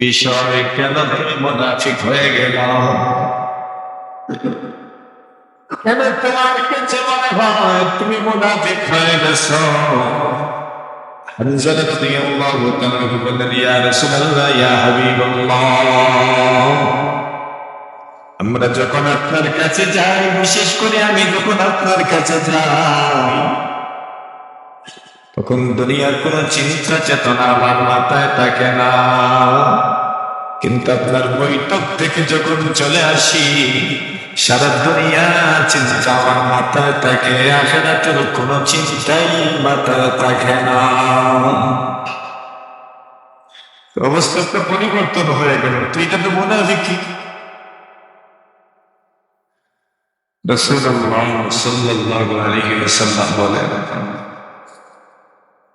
বিষয় কেন তুমি মোনাফিক হয়ে গেল? কেন তোমার কাছে মনে হয় তুমি মোনাফিক হয়ে গেছ? হানজালা রাদিয়াল্লাহু তাআলা বললেন ইয়া রাসূলুল্লাহ, ইয়া হাবিবাল্লাহ। আমরা যখন আপনার কাছে যাই, বিশেষ করে আমি যখন আপনার কাছে যাই তখন দুনিয়ার কোন চিন্তা চেতনা আমার মাথায় থাকে না। কিন্তু আপনার বৈঠক থেকে যখন চলে আসি, সারা দুনিয়া চিন্তা আমার মাথায় থাকে, আখেরাতের কোনো চিন্তাই মাথায় থাকে না। অবস্থাটা পরিবর্তন হয়ে গেল। তুই এটা তো মনে হবে কি রসুল্লাহ সাল্লাল্লাহু আলাইহি ওয়াসাল্লাম বলেন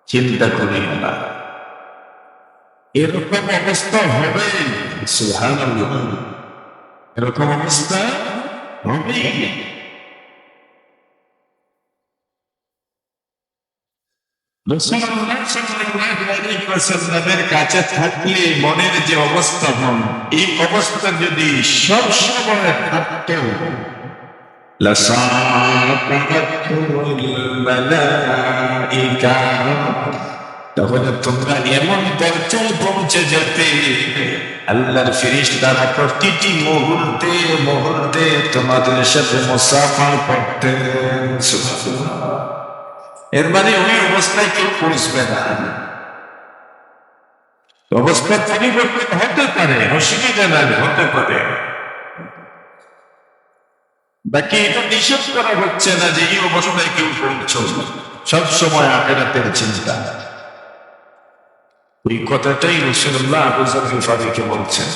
চিন্তা করে না। এরকম অবস্থা হবে? এরকম অবস্থা হবে? কাছে থাকলে মনের যে অবস্থাপন এই অবস্থা যদি সব সময় থাকতেও তাহলে তোমরা এমন পর্যায়ে পৌঁছে যেতে, আল্লাহর ফিরিস তারা প্রতিটি মুহূর্তে মুহূর্তে তোমাদের সাথে মুসাফা করতে এর মানে ওই অবস্থায় কেউ পৌঁছবে না। অবস্থা পরিবর্তন হতে পারে, অসুবিধা নাই, হতে পারে। বাকি এটা নিষেধ করা হচ্ছে না যে এই অবস্থায় কেউ পৌঁছবে সব সময় আখেরাতের চিন্তা। ওই কথাটাই রসুল্লাহ আবু জার গিফারিকে বলছেন।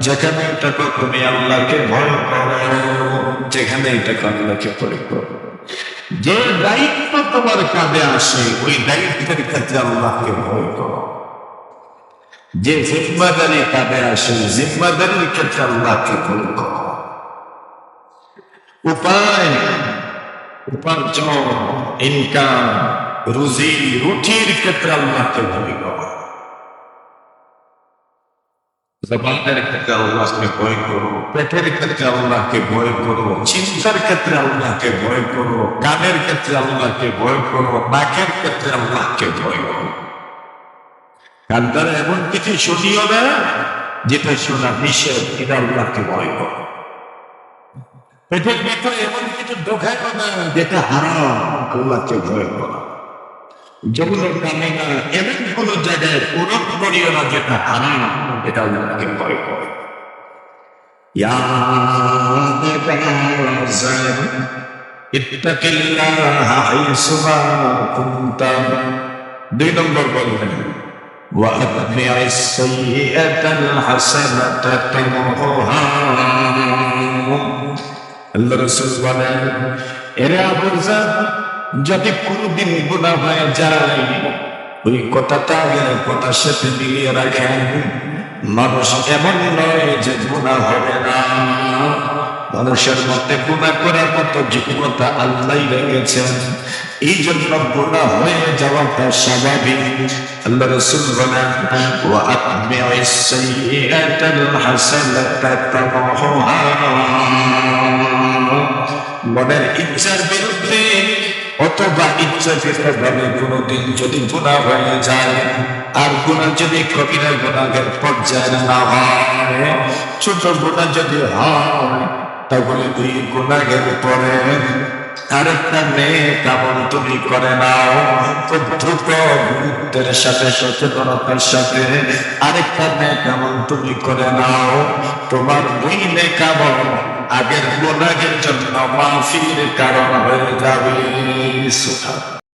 যেখানে থাকো তুমি আল্লাহকে ভয় করো যেখানে থাকো আল্লাহকে ভয় করো যে দায়িত্ব তোমার কাঁধে আসে, ওই দায়িত্বের ক্ষেত্রে আল্লাহকে ভয় করো। যে জিম্মাদারি কাঁধে আসে জিম্মাদারির ক্ষেত্রে আল্লাহকে ভয় করো। উপায় উপার্জন, ইনকাম, রুজি, রুটির ক্ষেত্রে আল্লাহকে ভয় করো। জবানের ক্ষেত্রে আল্লাহকে ভয় করো পেটের ক্ষেত্রে আল্লাহকে ভয় করো চিন্তার ক্ষেত্রে আল্লাহকে ভয় করো কানের ক্ষেত্রে আল্লাহকে ভয় করো নাকের ক্ষেত্রে আল্লাহকে ভয় করো কান দ্বারা এমন কিছু শুনিও না যেটা শোনা নিষেধ এটা আল্লাহকে ভয় করো পেটের ভিতরে এমন কিছু ঢোকায় না যেটা হারাম আল্লাহকে ভয় করো যেগুলো কামে না এমন কোন জায়গায় পূরণ করিও না যেটা হারাম এটা আল্লাহকে ভয় করে ইয়া বাজার ইত্তাকিল্লাহ হাইসুমা কুনতা দুই নম্বর বললেন وأتبع السيئة الحسنة تمحها আল্লাহ রসুল বলেন এরে আবুজার যদি কোনদিন গুণা হয়ে যায় ওই কথাটা আগের কথার সাথে মিলিয়ে রাখেন। মানুষ এমন নয় যে গুণা হবে না। মানুষের মধ্যে গুণা করার মতো যোগ্যতা আল্লাহ রেখেছেন। এই জন্য গুণা হয়ে যাওয়াটা স্বাভাবিক। আল্লাহ রসুল বলেন ও আত্মে মনের ইচ্ছার বিরুদ্ধে অথবা ইচ্ছাকৃতভাবে কোনোদিন যদি গুণা হয়ে যায়, আর গুণা যদি কবিরা গুণাগের পর্যায়ে না হয়, ছোট গুণা যদি হয়, তাহলে দুই গুণাগের পরে আরেকটা মেয়ে কেমন তুমি করে নাও? খুব দ্রুত গুরুত্বের সাথে সচেতনতার সাথে আরেকটা মেয়ে কেমন তুমি করে নাও? কারণ হয়ে যাবে।